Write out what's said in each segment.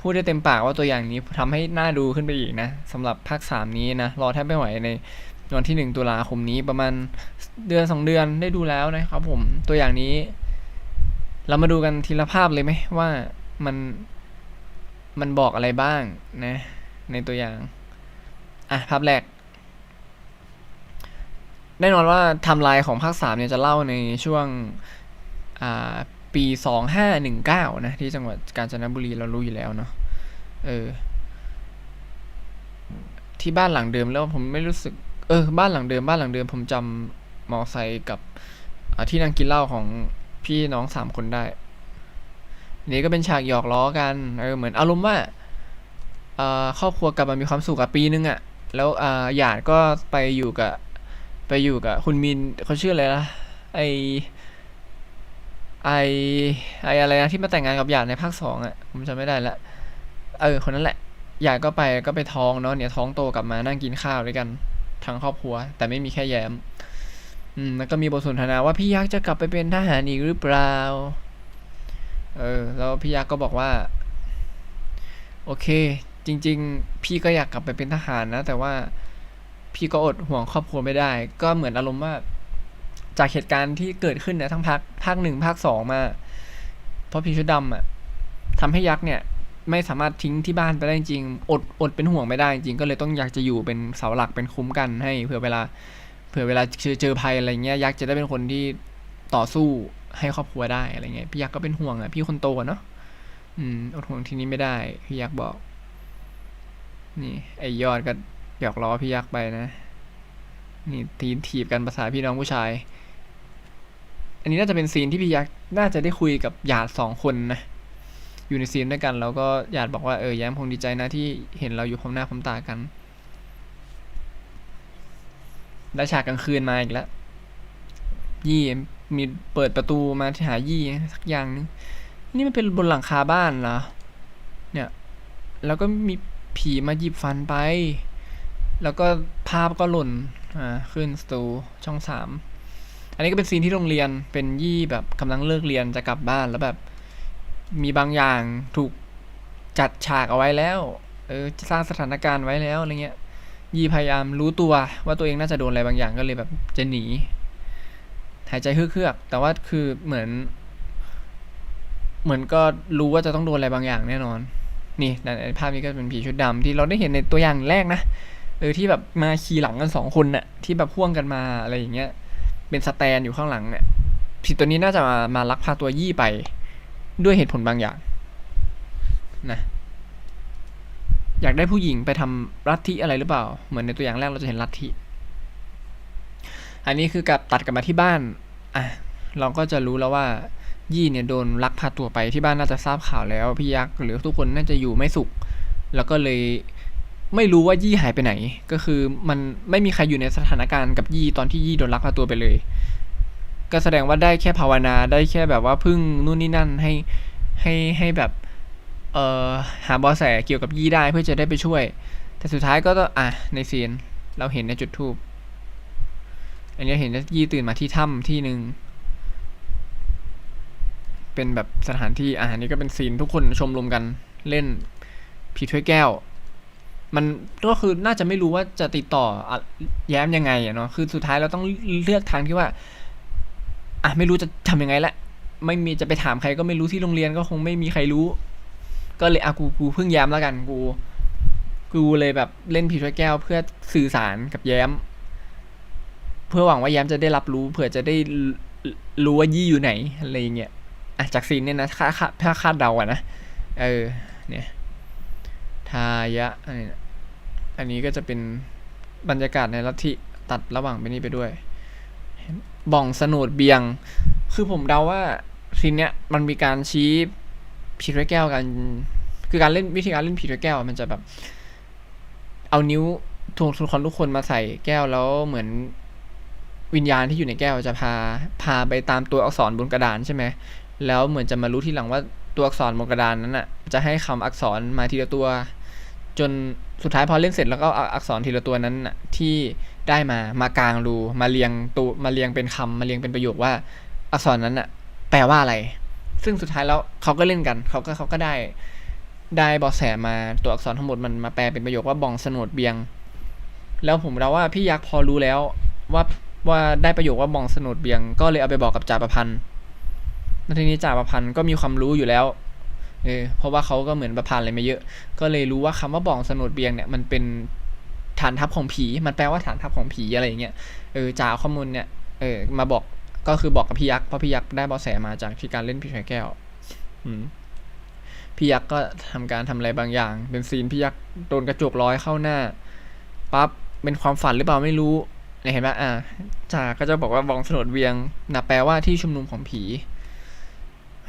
พูดได้เต็มปากว่าตัวอย่างนี้ทำให้น่าดูขึ้นไปอีกนะสำหรับภาคสามนี้นะ รอแทบไม่ไหวในวันที่หนึ่งตุลาคมนี้ประมาณเดือนสองเดือนได้ดูแล้วนะครับผมตัวอย่างนี้ เรามาดูกันทีละภาพเลยไหมว่ามันมันบอกอะไรบ้างนะ ในตัวอย่าง อะ ภาพแรกแน่นอนว่าไทำลายของภาคสามเนี่ยจะเล่าในช่วงอ่า ปีสองห้าหนึ่งเก้านะ ที่จังหวัดกาญจนบุรีเรารู้อยู่แล้วเนาะเออ ที่บ้านหลังเดิมแล้วผมไม่รู้สึก เออ บ้านหลังเดิมบ้านหลังเดิม ผมจำมอไซค์กับที่นั่งกินเหล้าของพี่น้องสามคนได้นี่ก็เป็นฉากหยอกล้อกันเออเหมือนอารมณ์ว่าเออครอบครัวกลับมามีความสุขกับปีนึงอะ่ะ แล้วอ่าหยาดก็ไปอยู่กับ ไปอยู่กับคุณมินเขาชื่ออะไรนะไอ ไอไออะไรนะที่มาแต่งงานกับหยาดในภาคสองอะ่ะผมจำไม่ได้ละเออคนนั้นแหละหยาดก็ไปก็ไปท้องเนาะเนี่ยท้องโตกลับมานั่งกินข้าวด้วยกันทั้งครอบครัว แต่ไม่มีแค่แย้มอืมแล้วก็มีบทสนทนาว่าพี่ยักษ์จะกลับไปเป็นทหารอีกหรือเปล่าเออแล้วพี่ยักษ์ก็บอกว่า โอเค จริง ๆ พี่ก็อยากกลับไปเป็นทหารนะ แต่ว่าพี่ก็อดห่วงครอบครัวไม่ได้ ก็เหมือนอารมณ์ว่า จากเหตุการณ์ที่เกิดขึ้นเนี่ยทั้งภาคภาคหนึ่งภาคสองมา เพราะพี่ชุดดำอะทำให้ยักษ์เนี่ย ไม่สามารถทิ้งที่บ้านไปได้จริงอดอดเป็นห่วงไม่ได้จริงก็เลยต้องอยากจะอยู่เป็นเสาหลักเป็นคุ้มกันให้เผื่อเวลาเผื่อเวลาเจอเจอภัยอะไรเงี้ยยักษ์จะได้เป็นคนที่ต่อสู้ให้ครอบครัวได้อะไรเงี้ยพี่ยักษ์ก็เป็นห่วงอะพี่คนโตเนาะอืมอดห่วงทีนี้ไม่ได้พี่ยักษ์บอก นี่ ไอยอดก็หยอกล้อพี่ยักษ์ไปนะ นี่ทีนถีบกันภาษาพี่น้องผู้ชาย อันนี้น่าจะเป็นซีนที่พี่ยักษ์น่าจะได้คุยกับหยาดสองคนนะ อยู่ในซีนด้วยกัน แล้วก็หยาดบอกว่าเออแย้มคงดีใจนะที่เห็นเราอยู่พร้อมหน้าพร้อมตากัน ได้ฉากกลางคืนมาอีกแล้ว ยี่มีเปิดประตูมาที่หายี่สักอย่างนึงนี่มันเป็นบนหลังคาบ้านเหรอ เนี่ย แล้วก็มีผีมาหยิบฟันไป แล้วก็ภาพก็หล่น อ่า ขึ้นสตูช่องสาม อันนี้ก็เป็นซีนที่โรงเรียนเป็นยี่แบบกำลังเลิกเรียนจะกลับบ้านแล้วแบบ มีบางอย่างถูกจัดฉากเอาไว้แล้ว เออสร้างสถานการณ์ไว้แล้วอะไรเงี้ย ยี่พยายามรู้ตัวว่าตัวเองน่าจะโดนอะไรบางอย่างก็เลยแบบจะหนีหายใจเฮือกๆแต่ว่าคือเหมือน เหมือนก็รู้ว่าจะต้องโดนอะไรบางอย่างแน่นอน นี่ในภาพนี้ก็เป็นผีชุดดำที่เราได้เห็นในตัวอย่างแรกนะเออที่แบบมาขี่หลังกันสองคนน่ะที่แบบพ่วงกันมาอะไรอย่างเงี้ย เป็นสแตนอยู่ข้างหลังเนี่ยผีตัวนี้น่าจะมามาลักพาตัวยี่ไป ด้วยเหตุผลบางอย่างนะอยากได้ผู้หญิงไปทำลัทธิอะไรหรือเปล่า เหมือนในตัวอย่างแรกเราจะเห็นลัทธิอันนี้คือกับตัดกลับมาที่บ้านอะเราก็จะรู้แล้วว่ายี่เนี่ยโดนลักพาตัวไปที่บ้านน่าจะทราบข่าวแล้วพี่ยักษ์หรือทุกคนน่าจะอยู่ไม่สุข แล้วก็เลย ไม่รู้ว่ายี่หายไปไหน ก็คือมันไม่มีใครอยู่ในสถานการณ์กับยี่ตอนที่ยี่โดนลักพาตัวไปเลย ก็แสดงว่าได้แค่ภาวนาได้แค่แบบว่าพึ่งนู่นนี่นั่นให้ให้ให้แบบเอ่อหาเบอแสเกี่ยวกับยี่ได้เพื่อจะได้ไปช่วย แต่สุดท้ายก็ต้องอะในซีนเราเห็นในจุดทูบอันนี้เห็นว่ายี่ตื่นมาที่ถ้ำที่หนึ่งเป็นแบบสถานที่อ่าอันนี้ก็เป็นซีนทุกคนชมรมกันเล่นผีถ้วยแก้ว มันก็คือน่าจะไม่รู้ว่าจะติดต่อแย้มยังไงอะเนาะคือสุดท้ายเราต้องเลือกทางที่ว่าอะไม่รู้จะทำยังไงละไม่มีจะไปถามใครก็ไม่รู้ที่โรงเรียนก็คงไม่มีใครรู้ ก็เลยอะกูกูเพิ่งแย้มแล้วกันกู กูเลยแบบเล่นผีถ้วยแก้วเพื่อสื่อสารกับแย้ม เพื่อหวังว่าแย้มจะได้รับรู้เผื่อจะได้รู้ว่ายี่อยู่ไหนอะไรอย่างเงี้ยอะจากซีนเนี่ยนะคาดคาดถ้าคาดเดาอะนะเออเนี่ยทายะอันนี้นะ อันนี้ก็จะเป็นบรรยากาศในลัทธิตัดระหว่างไปนี่ไปด้วยบ่องสนุดเบียง คือผมเดาว่าซีเนี้ยมันมีการชี้ผีถ้วยแก้วกัน คือการเล่นวิธีการเล่นผีถ้วยแก้ว มันจะแบบ เอานิ้วทุกทุกคนทุกคนมาใส่แก้วแล้วเหมือนวิญญาณที่อยู่ในแก้วจะพาพาไปตามตัวอักษรบนกระดานใช่ไหม แล้วเหมือนจะมารู้ทีหลังว่าตัวอักษรบนกระดานนั้นน่ะ จะให้คำอักษรมาทีละตัว จนสุดท้ายพอเล่นเสร็จแล้วก็เอาอักษรทีละตัวนั้นที่ได้มามากลางดูมาเรียงตัวมาเรียงเป็นคำมาเรียงเป็นประโยคว่าอักษรนั้นน่ะแปลว่าอะไร ซึ่งสุดท้ายแล้วเขาก็เล่นกันเขาก็เขาก็ได้ได้บาะแสมาตัวอักษรทั้งหมดมันมาแปลเป็นประโยคว่าบองสนดเบียง แล้วผมเดาว่าพี่ยักษ์พอรู้แล้วว่าว่าได้ประโยคว่าบองสนดเบียง ก็เลยเอาไปบอกกับจ่าประพันธ์แล้วทีนี้จ่าประพันธ์ก็มีความรู้อยู่แล้ว เออเพราะว่าเขาก็เหมือนประพันธ์อะไรมาเยอะ ก็เลยรู้ว่าคำว่าบองสนวดเบียงเนี่ยมันเป็นฐานทัพของผี มันแปลว่าฐานทัพของผีอะไรอย่างเงี้ยเออจ่าข้อมูลเนี่ยเออมาบอกก็คือบอกกับพี่ยักษ์เพราะพี่ยักษ์ได้เบาะแสมาจากที่การเล่นผีไข่แก้วพี่ยักษ์ก็ทำการทำอะไรบางอย่าง เป็นซีนพี่ยักษ์โดนกระจกร้อยเข้าหน้าปั๊บเป็นความฝันหรือเปล่าไม่รู้เนี่ยเห็นไหมอ่าจ่าก็จะบอกว่าบองสนดเวียงนะแปลว่าที่ชุมนุมของผี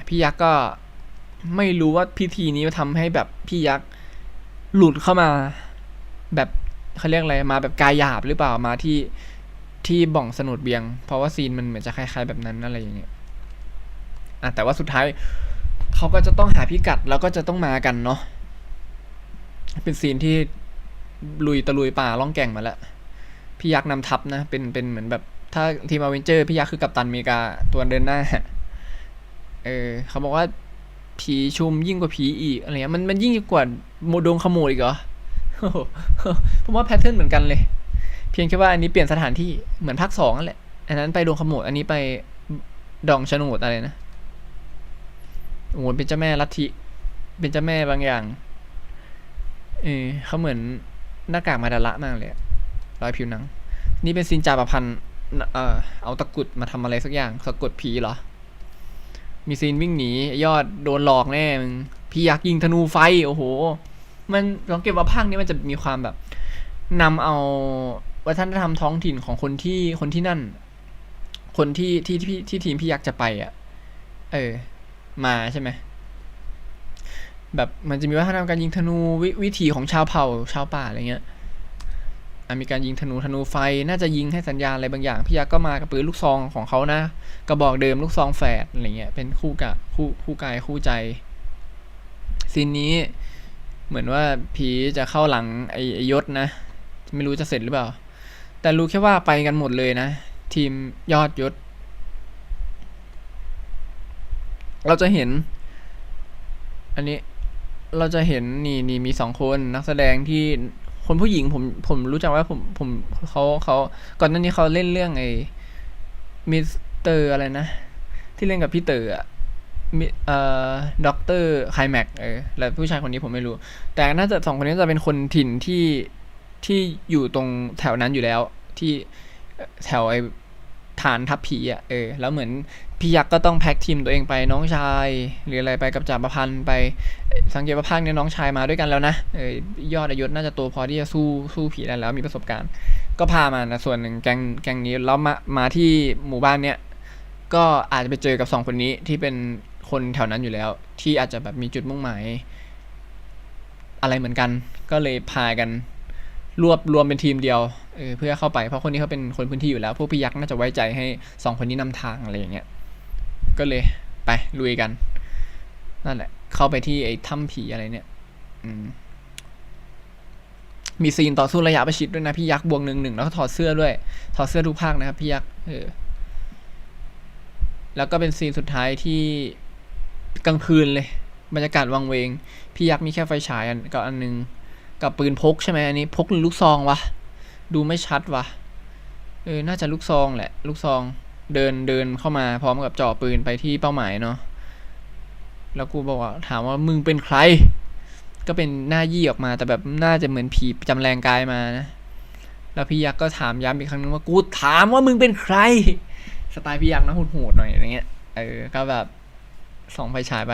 พี่ยักษ์ก็ ไม่รู้ว่าพิธีนี้ทำให้แบบพี่ยักษ์หลุดเข้ามา แบบเขาเรียกอะไรมาแบบกายหยาบหรือเปล่ามาที่ที่บ่องสนุดเบียง เพราะว่าซีนมันเหมือนจะคล้ายๆแบบนั้นอะไรอย่างเงี้ยอะแต่ว่าสุดท้ายเขาก็จะต้องหาพิกัดแล้วก็จะต้องมากันเนาะเป็นซีนที่ลุยตะลุยป่าล่องแก่งมาแล้วพี่ยักษ์นำทัพนะ เป็นเป็นเหมือนแบบ ถ้าทีมอเวนเจอร์พี่ยักษ์คือกัปตันอเมริกาตัวเดินหน้า เออเขาบอกว่า ผีชุมยิ่งกว่าผีอีกอะไรเงี้ยมันมันยิ่งกว่าโมดงขโมยอีกเหรอผมว่าแพทเทิร์นเหมือนกันเลย เพียงแค่ว่าอันนี้เปลี่ยนสถานที่เหมือนภาคสองนั่นแหละ อันนั้นไปดงขโมยอันนี้ไปดองชะโนดอะไรนะโอ้โหเป็นเจ้าแม่ลัทธิเป็นเจ้าแม่บางอย่างเออเขาเหมือนหน้ากากมาดาระมากเลยรอยผิวหนัง นี่เป็นซินจาประพันธ์เอ่อเอาตะกรุดมาทำอะไรสักอย่างสะกดผีเหรอ มีซีนวิ่งหนียอดโดนหลอกแน่มึงพี่ยักษ์ยิงธนูไฟโอ้โห มันลองเก็บว่าภาคนี้มันจะมีความแบบนำเอาวัฒนธรรมท้องถิ่นของคนที่คนที่นั่น คนที่ที่ที่ที่ทีมพี่ยักษ์จะไปอะ เออ มาใช่ไหมแบบมันจะมีวัฒนธรรมการยิงธนูววิถีของชาวเผ่าชาวป่าอะไรเงี้ย มีการยิงธนูธนูไฟ น่าจะยิงให้สัญญาณอะไรบางอย่าง พี่ยักษ์ก็มากับปืนลูกซองของเขานะ กระบอกเดิมลูกซองแฝดอะไรเงี้ย เป็นคู่กับคู่คู่กายคู่ใจ ซีนนี้เหมือนว่าผีจะเข้าหลังไอ้ไอ้ยศนะ ไม่รู้จะเสร็จหรือเปล่า แต่รู้แค่ว่าไปกันหมดเลยนะ ทีมยอดยศ เราจะเห็น อันนี้เราจะเห็นนี่นี่มีสองคนนักแสดงที่ คนผู้หญิงผมผมรู้จักว่าผมผมเขาเขาก่อนหน้านี้เขาเล่นเรื่องไอ้มิสเตอร์อะไรนะ ที่เล่นกับพี่เต๋ออะมิเอ่อด็อกเตอร์ไคลแม็กเออแล้วผู้ชายคนนี้ผมไม่รู้ แต่น่าจะสองคนนี้จะเป็นคนถิ่นที่ที่อยู่ตรงแถวนั้นอยู่แล้ว ที่แถวไอ้ ฐานทัพผีอะเออแล้วเหมือนพี่ยักษ์ก็ต้องแพ็กทีมตัวเองไปน้องชาย หรืออะไรไปกับจ่าประพันธ์ไปสังเกตว่าภาคนี้น้องชายมาด้วยกันแล้วนะเออยอดอายุน่าจะโตพอที่จะสู้สู้ผีได้แล้วมีประสบการณ์ ก็พามานะส่วนหนึ่งแกงแกงนี้แล้วมามาที่หมู่บ้านเนี้ยก็อาจจะไปเจอกับสองคนนี้ที่เป็นคนแถวนั้นอยู่แล้ว ที่อาจจะแบบมีจุดมุ่งหมาย อะไรเหมือนกัน ก็เลยพากัน รวบรวมเป็นทีมเดียวเออเพื่อเข้าไปเพราะคนนี้เขาเป็นคนพื้นที่อยู่แล้ว พวกพี่ยักษ์น่าจะไว้ใจให้สองคนนี้นำทางอะไรอย่างเงี้ยก็เลยไปลุยกัน นั่นแหละ เข้าไปที่ไอ้ถ้ำผีอะไรเนี่ย อืมมีซีนต่อสู้ระยะประชิดด้วยนะพี่ยักษ์บวงหนึ่งหนึ่งแล้วก็ถอดเสื้อด้วย ถอดเสื้อทุกภาคนะครับพี่ยักษ์เออ แล้วก็เป็นซีนสุดท้ายที่กลางคืนเลย บรรยากาศวังเวง พี่ยักษ์มีแค่ไฟฉายอันกับอันหนึง กับปืนพกใช่ไหมอันนี้พกหรือลูกซองวะดูไม่ชัดวะเออน่าจะลูกซองแหละ ลูกซองเดินเดินเข้ามาพร้อมกับจ่อปืนไปที่เป้าหมายเนาะแล้วกูบอกว่าถามว่ามึงเป็นใคร ก็เป็นหน้ายี่ออกมาแต่แบบน่าจะเหมือนผีจำแรงกายมานะแล้วพี่ยักษ์ก็ถามย้ำอีกครั้งนึงว่ากูถามว่ามึงเป็นใคร สไตล์พี่ยักษ์นะโหดๆหน่อยอย่างเงี้ยเออก็แบบส่องไฟฉายไป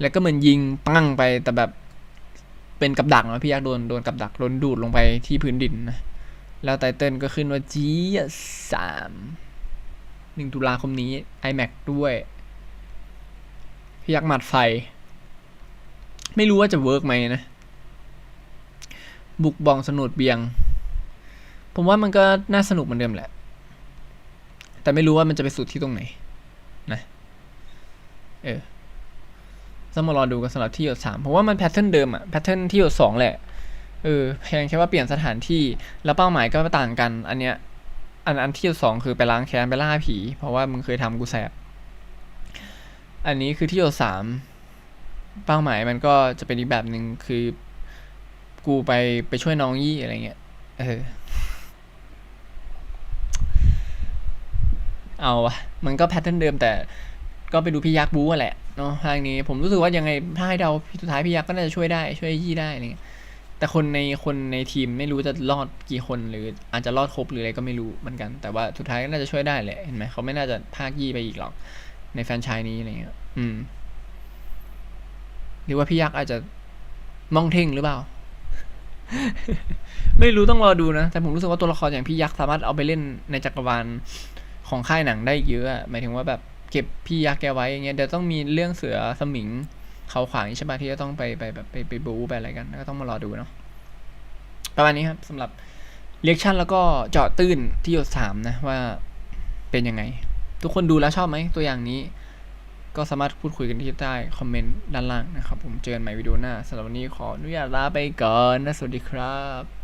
แล้วก็เหมือนยิงปั้งไปแต่แบบ เป็นกับดักนะพี่ยักษ์โดนโดนกับดักโดนดูดลงไปที่พื้นดินนะ แล้วไตเติ้ลก็ขึ้นว่าจีสามหนึ่งตุลาคมนี้ iMac ด้วยพี่ยักษ์หมัดไฟ ไม่รู้ว่าจะเวิร์กไหมนะ บุกบองสนุดเบียง ผมว่ามันก็น่าสนุกเหมือนเดิมแหละ แต่ไม่รู้ว่ามันจะไปสุดที่ตรงไหนนะ เออ ต้องมารอดูกันสำหรับที่หยดสามผมว่ามันแพทเทิร์นเดิมอะแพทเทิร์นที่หยดสองแหละเออเพียงแค่ว่าเปลี่ยนสถานที่แล้วเป้าหมายก็ต่างกัน อันเนี้ยอันอันที่สองคือไปล้างแค้นไปล่าผี เพราะว่ามึงเคยทำกูแสบอันนี้คือที่สามเป้าหมายมันก็จะเป็นอีกแบบหนึ่งคือกูไปไปช่วยน้องยี่อะไรเงี้ยเออเอาวะมันก็แพทเทิร์นเดิมแต่ก็ไปดูพี่ยักษ์บู๊อะแหละ เนาะทางนี้ผมรู้สึกว่ายังไงถ้าให้เดาสุดท้ายพี่ยักษ์ก็น่าจะช่วยได้ช่วยยี่ได้อะไรเงี้ยแต่คนในคนในทีมไม่รู้จะรอดกี่คนหรืออาจจะรอดครบหรืออะไรก็ไม่รู้เหมือนกัน แต่ว่าสุดท้ายก็น่าจะช่วยได้แหละเห็นไหมเขาไม่น่าจะพากยี่ไปอีกหรอก ในแฟนชายนี้อะไรเงี้ยอืม หรือว่าพี่ยักษ์อาจจะมองเท่งหรือเปล่า ไม่รู้ต้องรอดูนะ แต่ผมรู้สึกว่าตัวละครอย่างพี่ยักษ์สามารถเอาไปเล่นในจักรวาลของค่ายหนังได้เยอะหมายถึงว่าแบบ เก็บพี่ยักษ์แกไว้อย่างเงี้ยเดี๋ยวต้องมีเรื่องเสือสมิงเขาขวางใช่ปะที่จะต้องไปไปแบบไปไปบูไปอะไรกันก็ต้องมารอดูเนาะประมาณนี้ครับสำหรับเรียกชั่นแล้วก็เจาะตื้นที่หยดสามนะว่าเป็นยังไง ทุกคนดูแล้วชอบไหมตัวอย่างนี้ ก็สามารถพูดคุยกันที่ใต้คอมเมนต์ด้านล่างนะครับ ผมเจอกันใหม่วิดีโอหน้าสำหรับวันนี้ขออนุญาตลาไปก่อนนะสวัสดีครับ